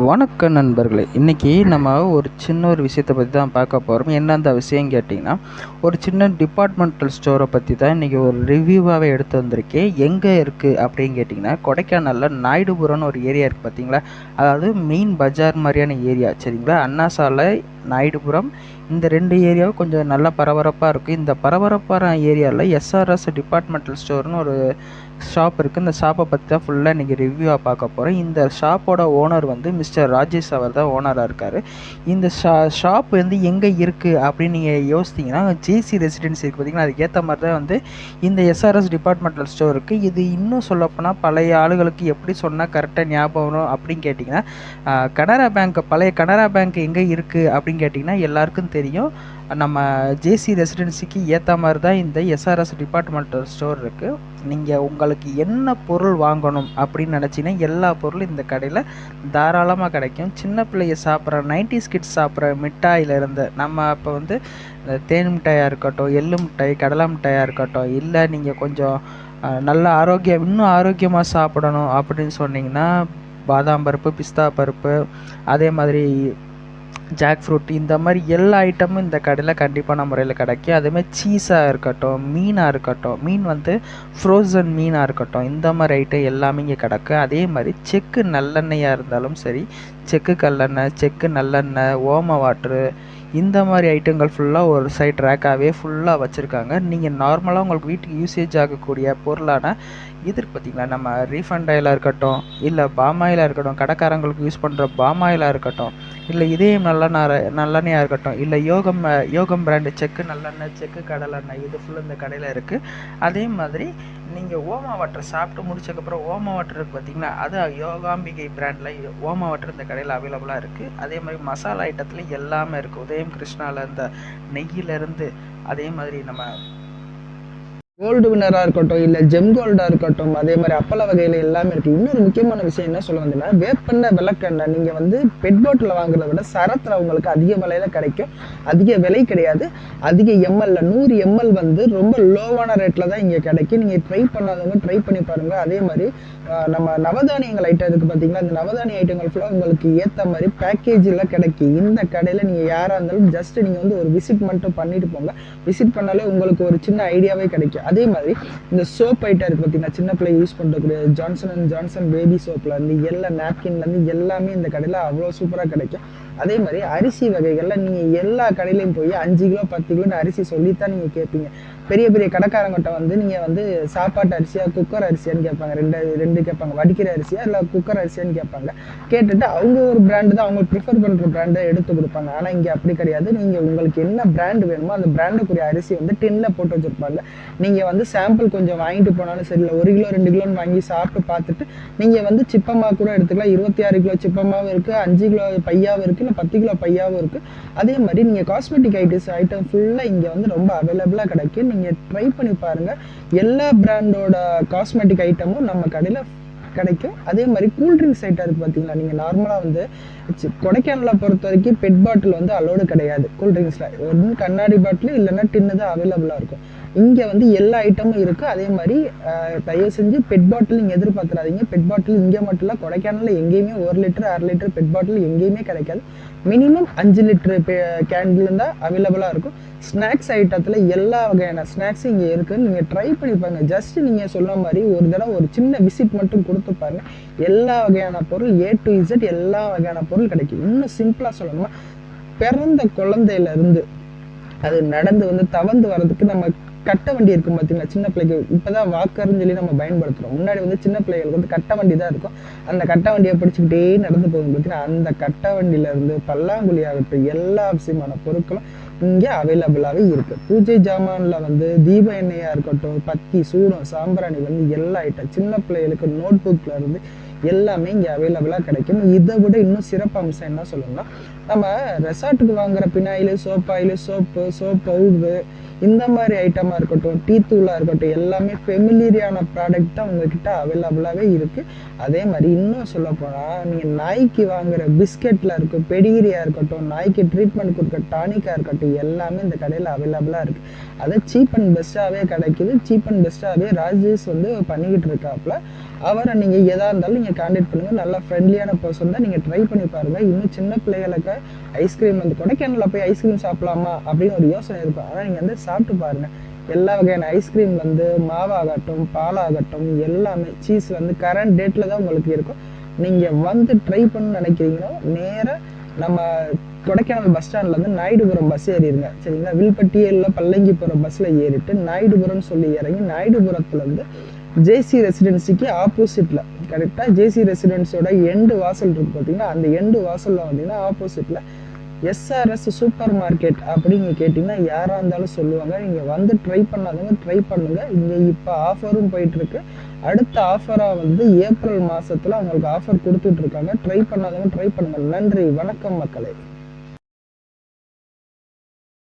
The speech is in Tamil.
வணக்க நண்பர்களே. இன்றைக்கி நம்ம ஒரு சின்ன ஒரு விஷயத்தை பற்றி தான் பார்க்க போகிறோம் என்ன அந்த விஷயம் கேட்டிங்கன்னா ஒரு சின்ன டிபார்ட்மெண்டல் ஸ்டோரை பற்றி தான் இன்றைக்கி ஒரு ரிவ்யூவாகவே எடுத்து வந்திருக்கேன். எங்கே இருக்குது அப்படின்னு கேட்டிங்கன்னா கொடைக்கானலில் நாயுடுபுரம்னு ஒரு ஏரியா இருக்குது பார்த்தீங்களா அதாவது மெயின் பஜார் மாதிரியான ஏரியா சரிங்களா? அண்ணா சாலை நாயுடுபுரம். இந்த ரெண்டு ஏரியாவும் கொஞ்சம் நல்லா பரபரப்பாக இருக்குது இந்த பரபரப்பான ஏரியாவில் எஸ்ஆர்எஸ் டிபார்ட்மெண்டல் ஸ்டோர்னு ஒரு ஷாப் இருக்குது இந்த ஷாப்பை பற்றி தான் ஃபுல்லாக இன்றைக்கி ரிவ்யூவாக பார்க்க போகிறோம் இந்த ஷாப்போட ஓனர் வந்து மிஸ்டர் ராஜேஷ் அவர் தான் ஓனராக இருக்கார். இந்த ஷா ஷாப் வந்து எங்கே இருக்குது அப்படின்னு நீங்கள் யோசித்தீங்கன்னா ஜேசி ரெசிடென்சி இருக்குது பார்த்தீங்கன்னா அதுக்கேற்ற மாதிரி தான் வந்து இந்த எஸ்ஆர்எஸ் டிபார்ட்மெண்டல் ஸ்டோர் இருக்குது இது இன்னும் சொல்லப்போனால் பழைய ஆளுகளுக்கு எப்படி சொன்னால் கரெக்டாக ஞாபகம் வரும் அப்படின்னு கேட்டிங்கன்னா கனரா பேங்க் பழைய கனரா பேங்க் எங்கே இருக்குது அப்படின்னு அப்படின்னு கேட்டிங்கன்னா எல்லாருக்கும் தெரியும். நம்ம ஜேசி ரெசிடென்சிக்கு ஏற்ற மாதிரி தான் இந்த எஸ்ஆர்எஸ் டிபார்ட்மெண்டல் ஸ்டோர் இருக்குது நீங்கள் உங்களுக்கு என்ன பொருள் வாங்கணும் அப்படின்னு நினச்சிங்கன்னா எல்லா பொருளும் இந்த கடையில் தாராளமாக கிடைக்கும். சின்ன பிள்ளைய சாப்பிட்ற நைன்டிஸ் கிட்ஸ் சாப்பிட்ற மிட்டாயிலிருந்து நம்ம அப்போ வந்து இந்த தேன் மிட்டாயாக இருக்கட்டும் எள்ளு மிட்டாய் கடலை மிட்டாயாக இருக்கட்டும் இல்லை நீங்கள் கொஞ்சம் நல்ல ஆரோக்கியம் இன்னும் ஆரோக்கியமாக சாப்பிடணும் அப்படின்னு சொன்னீங்கன்னா பாதாம் பருப்பு பிஸ்தா பருப்பு அதே மாதிரி ஜாக் ஃப்ரூட் இந்த மாதிரி எல்லா ஐட்டமும் இந்த கடையில் கண்டிப்பான முறையில் கிடைக்கும். அதுமாரி சீஸாக இருக்கட்டும் மீனாக இருக்கட்டும் மீன் வந்து ஃப்ரோசன் மீனாக இருக்கட்டும் இந்த மாதிரி ஐட்டம் எல்லாமே இங்கே கிடக்கும் அதே மாதிரி செக்கு நல்லெண்ணெயாக இருந்தாலும் சரி செக்கு கல்லெண்ணெய் செக்கு நல்லெண்ணெய் ஓம வாட்ரு இந்த மாதிரி ஐட்டங்கள் ஃபுல்லாக ஒரு சைட் ரேக்காகவே ஃபுல்லாக வச்சுருக்காங்க. நீங்கள் நார்மலாக உங்களுக்கு வீட்டுக்கு யூசேஜ் ஆகக்கூடிய பொருளான இது பார்த்திங்களா பார்த்தீங்களா நம்ம ரீஃபண்ட் ஆயிலாக இருக்கட்டும் இல்லை பாமாயிலாக இருக்கட்டும் கடைக்காரங்களுக்கு யூஸ் பண்ணுற பாமாயிலாக இருக்கட்டும் இல்லை இதயம் நல்லெண்ணெய் நல்லெண்ணையாக இருக்கட்டும். இல்லை யோகம் யோகம் பிராண்டு செக்கு நல்லெண்ணெய் செக்கு கடலெண்ணெய் இது ஃபுல்லாக இந்த கடையில் இருக்குது அதே மாதிரி நீங்கள் ஓமா வாட்டர் சாப்பிட்டு முடிச்சக்கப்புறம் ஓமா வாட்டர் இருக்குது பார்த்தீங்கன்னா அது யோகாம்பிகை பிராண்டில் ஓமா வாட்டர் இந்த கடையில் அவைலபிளாக இருக்குது அதே மாதிரி மசாலா ஐட்டத்தில் எல்லாமே இருக்குது உதயம் கிருஷ்ணாவில் இந்த நெய்யிலேருந்து அதே மாதிரி நம்ம கோல்டு வின்னராக இருக்கட்டும் இல்லை ஜெம் கோல்டாக இருக்கட்டும் அதே மாதிரி அப்பள வகையில் எல்லாமே இருக்குது இன்னொரு முக்கியமான விஷயம் என்ன சொல்ல வந்தீங்கன்னா வேப்பெண்ணெய் விளக்கெண்ணெய். நீங்கள் வந்து பெட் பாட்டில் வாங்குறத விட சரத்தில் உங்களுக்கு அதிக விலையில் கிடைக்கும். அதிக விலை கிடையாது. அதிக எம்எல்ல நூறு எம்எல் வந்து ரொம்ப லோவான ரேட்டில் தான் இங்கே கிடைக்கும். நீங்கள் ட்ரை பண்ணாதவங்க ட்ரை பண்ணி பாருங்கள் அதே மாதிரி நம்ம நவதானியங்கள் ஐட்டம் இருக்குது பார்த்தீங்களா இந்த நவதானிய ஐட்டங்கள் ஃபுல்லாக உங்களுக்கு ஏற்ற மாதிரி பேக்கேஜில் கிடைக்கும். இந்த கடையில் நீங்கள் யாராக இருந்தாலும் ஜஸ்ட் நீங்கள் வந்து ஒரு விசிட் மட்டும் பண்ணிட்டு போங்க. விசிட் பண்ணாலே உங்களுக்கு ஒரு சின்ன ஐடியாவே கிடைக்கும். அதே மாதிரி இந்த சோப் ஐட்டம் இருக்குது பார்த்தீங்கன்னா சின்ன பிள்ளை யூஸ் பண்ணக்கூடிய ஜான்சன் அண்ட் ஜான்சன் பேபி சோப்பில் இருந்து எல்லா napkinல-இருந்து எல்லாமே இந்த கடையில் அவ்வளோ சூப்பராக கிடைக்கும். அதே மாதிரி அரிசி வகைகளில் நீங்கள் எல்லா கடையிலையும் போய் அஞ்சு கிலோ பத்து கிலோன்னு அரிசி சொல்லித்தான் நீங்கள் கேட்பீங்க பெரிய பெரிய கடைக்காரங்கிட்ட வந்து நீங்கள் வந்து சாப்பாட்டு அரிசியா குக்கர் அரிசியான்னு கேட்பாங்க. ரெண்டு ரெண்டு கேட்பாங்க. வடிக்கிற அரிசியா இல்லை குக்கர் அரிசியான்னு கேட்பாங்க. கேட்டுட்டு அவங்க ஒரு பிராண்டு தான் அவங்க ப்ரிஃபர் பண்ணுற பிராண்டை எடுத்து கொடுப்பாங்க. ஆனால் இங்கே அப்படி கிடையாது. நீங்கள் உங்களுக்கு என்ன பிராண்ட் வேணுமோ அந்த பிராண்டுக்குரிய அரிசி வந்து டின்னில் போட்டு வச்சுருப்பாங்க. நீங்கள் வந்து சாம்பிள் கொஞ்சம் வாங்கிட்டு போனாலும் சரி இல்லை ஒரு கிலோ ரெண்டு கிலோன்னு வாங்கி சாப்பிட்டு பார்த்துட்டு நீங்கள் வந்து சிப்பமா கூட எடுத்துக்கலாம். இருபத்தி ஆறு கிலோ சிப்பமாவும் இருக்குது அஞ்சு கிலோ பையாவும் இருக்குது இல்லை பத்து கிலோ பையாவும் இருக்குது அதே மாதிரி நீங்கள் காஸ்மெட்டிக் ஐட்டம்ஸ் ஐட்டம் ஃபுல்லாக இங்கே வந்து ரொம்ப அவைலபிளாக கிடைக்கும். நீங்கள் ட்ரை பண்ணி பாருங்கள் எல்லா பிராண்டோட காஸ்மெட்டிக் ஐட்டமும் நம்ம கடையில் கிடைக்கும். அதே மாதிரி கூல்ட்ரிங்க்ஸ் ஐட்டம் இருக்குது பார்த்தீங்களா நீங்கள் நார்மலாக வந்து கொடைக்கானலை பொறுத்த வரைக்கும் பெட் பாட்டில் வந்து அலோடு கிடையாது. கூல்ட்ரிங்க்ஸில் ஒன்று கண்ணாடி பாட்டில் இல்லைன்னா டின்னு தான் அவைலபிளாக இருக்கும். இங்கே வந்து எல்லா ஐட்டமும் இருக்குது அதே மாதிரி தயவு செஞ்சு பெட் பாட்டில் நீங்கள் எதிர்பார்க்குறாதீங்க பெட் பாட்டில் இங்கே மட்டும் இல்லை கொடைக்கானலில் எங்கேயுமே ஒரு லிட்டர் அரை லிட்டர் பெட் பாட்டில் எங்கேயுமே கிடைக்காது. மினிமம் அஞ்சு லிட்டரு கேண்டில் தான் அவைலபிளாக இருக்கும். ஸ்நாக்ஸ் ஐட்டத்தில் எல்லா வகையான ஸ்நாக்ஸும் இங்கே இருக்குதுன்னு நீங்கள் ட்ரை பண்ணி பாருங்கள் ஜஸ்ட் நீங்கள் சொன்ன மாதிரி ஒரு தடவை ஒரு சின்ன விசிட் மட்டும் கொடுத்து பாருங்க. எல்லா வகையான பொருள் ஏ டு இசட் எல்லா வகையான பொருள் கிடைக்கும். இன்னும் சிம்பிளாக சொல்லணும்னா பிறந்த குழந்தையிலேருந்து அது நடந்து வந்து தவந்து வர்றதுக்கு நம்ம கட்ட வண்டி இருக்கும் பார்த்தீங்களா சின்ன பிள்ளைக்கு இப்போதான் வாக்கர்னு சொல்லி நம்ம பயன்படுத்துகிறோம் முன்னாடி வந்து சின்ன பிள்ளைகளுக்கு வந்து கட்ட வண்டி தான் இருக்கும். அந்த கட்ட வண்டியை பிடிச்சிக்கிட்டே நடந்து போகும் பார்த்தீங்கன்னா அந்த கட்ட வண்டியில இருந்து பல்லாங்குழி ஆகட்டும் எல்லா விஷயமான பொருட்களும் இங்கே அவைலபிளாகவே இருக்குது பூஜை ஜாமானில் வந்து தீப எண்ணெயாக இருக்கட்டும் பத்தி சூடம் சாம்பிராணி வந்து எல்லா ஐட்டம் சின்ன பிள்ளைகளுக்கு நோட் புக்கில் இருந்து எல்லாமே இங்கே அவைலபிளாக கிடைக்கும். இதை விட இன்னும் சிறப்பு அம்சம் என்ன சொல்லணும்னா நம்ம ரெசார்ட்டுக்கு வாங்குற phenyl soap oil soap soap powder இந்த மாதிரி ஐட்டமாக இருக்கட்டும் டீ தூளாக இருக்கட்டும் எல்லாமே ஃபெமிலியரியான ப்ராடக்ட் தான் உங்ககிட்ட அவைலபிளாகவே இருக்குது அதே மாதிரி இன்னும் சொல்ல போனால் நீங்கள் நாய்க்கு வாங்குற பிஸ்கெட்டில் இருக்கும் பெடிகிரியாக இருக்கட்டும் நாய்க்கு ட்ரீட்மெண்ட் கொடுக்குற டானிக்காக இருக்கட்டும் எல்லாமே இந்த கடையில் அவைலபிளாக இருக்குது அதை சீப் அண்ட் பெஸ்ட்டாகவே கிடைக்குது. சீப் அண்ட் பெஸ்ட்டாகவே ராஜேஷ் வந்து பண்ணிக்கிட்டு இருக்காப்புல. அவரை நீங்கள் எதாக இருந்தாலும் நீங்கள் காண்டாக்ட் பண்ணுங்கள் நல்லா ஃப்ரெண்ட்லியான பர்சன் தான். நீங்கள் ட்ரை பண்ணி பாருங்கள் இன்னும் சின்ன பிள்ளைகளுக்கு ஐஸ்கிரீம் வந்து கொடைக்கானலில் போய் ஐஸ்கிரீம் சாப்பிடலாமா அப்படின்னு ஒரு யோசனை இருக்கும். ஆனால் நீங்கள் வந்து சாப்பிட்டு பாருங்கள் எல்லா வகையான ஐஸ்கிரீம் வந்து மாவாகட்டும் பாலாகட்டும் எல்லாமே சீஸ் வந்து கரண்ட் டேட்டில் தான் உங்களுக்கு இருக்கும். நீங்கள் வந்து ட்ரை பண்ண நினைக்கிறீங்கன்னா நேராக நம்ம கொடைக்கானல் பஸ் ஸ்டாண்ட்லேருந்து நாயுடுபுரம் பஸ் ஏறிடுங்க. சரிங்களா? வில்பட்டியில் பல்லங்கி போகிற பஸ்ஸில் ஏறிட்டு நாயுடுபுரம்னு சொல்லி இறங்கி நாயுடுபுரத்துலேருந்து ஜேசி ரெசிடென்சிக்கு ஆப்போசிட்டில் கரெக்டாக ஜேசி ரெசிடென்சியோட எண்டு வாசல் இருக்குது பார்த்தீங்கன்னா அந்த எண்டு வாசலில் வந்தீங்கன்னா ஆப்போசிட்டில் எஸ்ஆர்எஸ் சூப்பர் மார்க்கெட் அப்படிங்க கேட்டிங்கன்னா யாராக இருந்தாலும் சொல்லுவாங்க. நீங்கள் வந்து ட்ரை பண்ணாதவங்க ட்ரை பண்ணுங்கள் இங்கே இப்போ ஆஃபரும் போயிட்டுருக்கு அடுத்த ஆஃபராக வந்து ஏப்ரல் மாதத்தில் அவங்களுக்கு ஆஃபர் கொடுத்துட்ருக்காங்க ட்ரை பண்ணாதவங்க ட்ரை பண்ணுங்கள் நன்றி. வணக்கம் மக்களே.